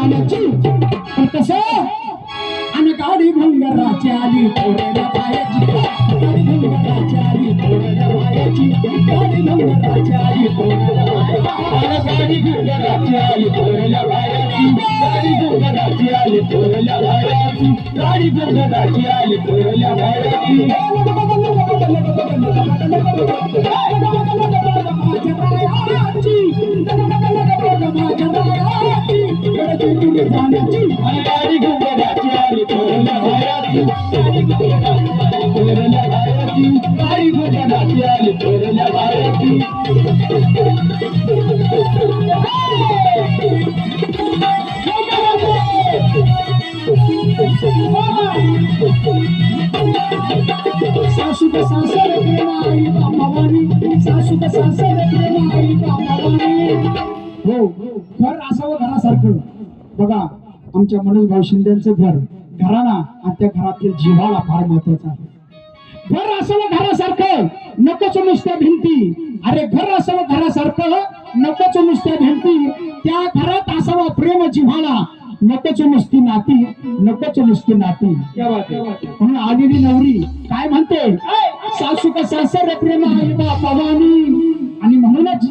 जाण्याची पण कस आणि गाडी भंगराची आली थोड्या पायाची गाडी भंगराची आली थोड्या पायाची गाडी भंगराची आली थोड्या पायाची गाडी भंगराची आली थोड्या पायाची गाडी भंगराची आली पायाची गाडी भंगराची आली पायाची सासर प्रेम आई बाबावानी सासू का सासर प्रेम आई बाबावानी हो घर असावं घरासारखं बघा आमच्या मनोज भाऊ शिंदेचं घर घराना आणि त्या घरातील जीवाला फार महत्त्वाचा आहे. घर असावं घरासारखं नकोच नुसत्या भिंती. अरे घर असावं घरासारखं नकोच नुसत्या भिंती. त्या घरात असावं प्रेम जिव्हाळा नकोच नुसती नाती नकोच नुसती नाती. म्हणून आलेली नवरी काय म्हणते? सासू का सासर प्रेम आहे बा पवानी आणि म्हणूनच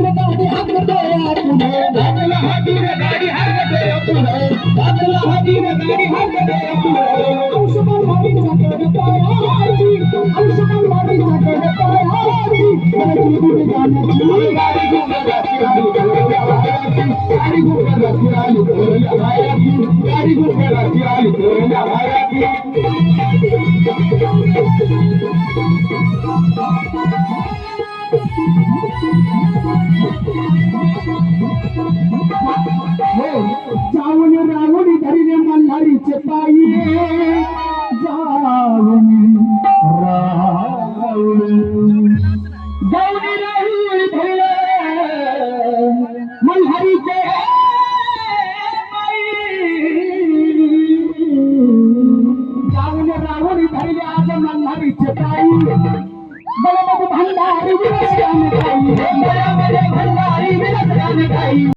या पुढे गाडी हाकतो पुढे हाकला हा गाडी हाकतो पुढे औषधान वाडीचा कडे पायाची औषधान वाडीचा कडे पायाची गाडी गुडी. गाण्याची गाडी. गुडी गाण्याची गाडी. गुडी गाण्याची गाडी. गुडी गाण्याची जाऊन भंडारी विरस राम खाई